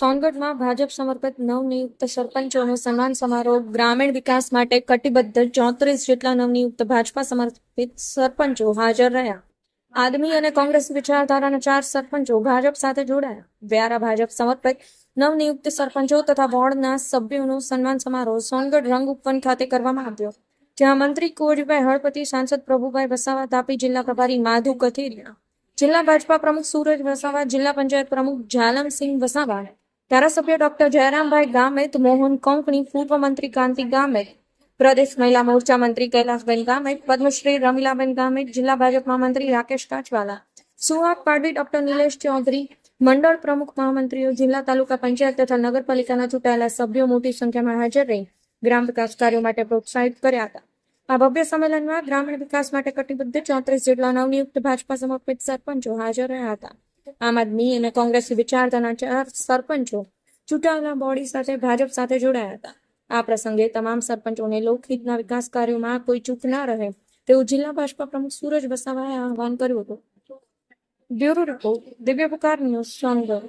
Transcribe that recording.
સોનગઢમાં ભાજપ સમર્પિત નવનિયુક્ત સરપંચોનો સન્માન સમારોહ ગ્રામીણ વિકાસ માટે કટિબદ્ધ ચોત્રીસ જેટલા નવનિયુક્ત ભાજપા સમર્પિત સરપંચો હાજર રહ્યા. આદમી અને કોંગ્રેસ વિચારધારાના ચાર સરપંચો ભાજપ સાથે જોડાયા. વ્યારા ભાજપ સમર્પિત નવનિયુક્ત સરપંચો તથા વોર્ડના સભ્યોનો સન્માન સમારોહ સોનગઢ રંગ ઉપવન ખાતે કરવામાં આવ્યો. જ્યાં મંત્રી કુંવરજીભાઈ હળપતિ, સાંસદ પ્રભુભાઈ વસાવા, તાપી જિલ્લા પ્રભારી માધુ કથિરિયા, જિલ્લા ભાજપા પ્રમુખ સુરજ વસાવા, જિલ્લા પંચાયત પ્રમુખ જાલમસિંહ વસાવા ધારાસભ્ય ડોક્ટર જયરામભાઈ ગામેત મોહન કોંકણી પૂર્વ મંત્રી કાંતિ ગામેત પ્રદેશ મહિલા મોરચા મંત્રી કૈલાસબેન ગામેત પદ્મશ્રી રમીલાબેન ગામેત જિલ્લા ભાજપ મહામંત્રી રાકેશ કાચવાલા, સુહાગ પાડવી ડોક્ટર નિલેશ ચૌધરી, મંડળ પ્રમુખ મહામંત્રીઓ, જિલ્લા તાલુકા પંચાયત તથા નગરપાલિકાના ચૂંટાયેલા સભ્યો મોટી સંખ્યામાં હાજર રહી, ગ્રામ વિકાસ કાર્યો માટે પ્રોત્સાહિત કર્યા હતા. આ ભવ્ય સંમેલનમાં ગ્રામીણ વિકાસ માટે કટિબદ્ધ ચોત્રીસ જેટલા નવનિયુક્ત ભાજપા સમર્પિત સરપંચો હાજર રહ્યા હતા. આમ આદમી અને કોંગ્રેસ વિચારધારાના ચાર સરપંચો ચૂંટાયેલા બોડી સાથે ભાજપ સાથે જોડાયા હતા. આ પ્રસંગે તમામ સરપંચોને લોકહિતના વિકાસ કાર્યોમાં કોઈ ચૂક ના રહે તેવું જિલ્લા ભાજપા પ્રમુખ સુરજ વસાવાએ આહવાન કર્યું હતું. બ્યુરો રિપોર્ટ દિવ્ય પુકાર ન્યૂઝ સોનગઢ.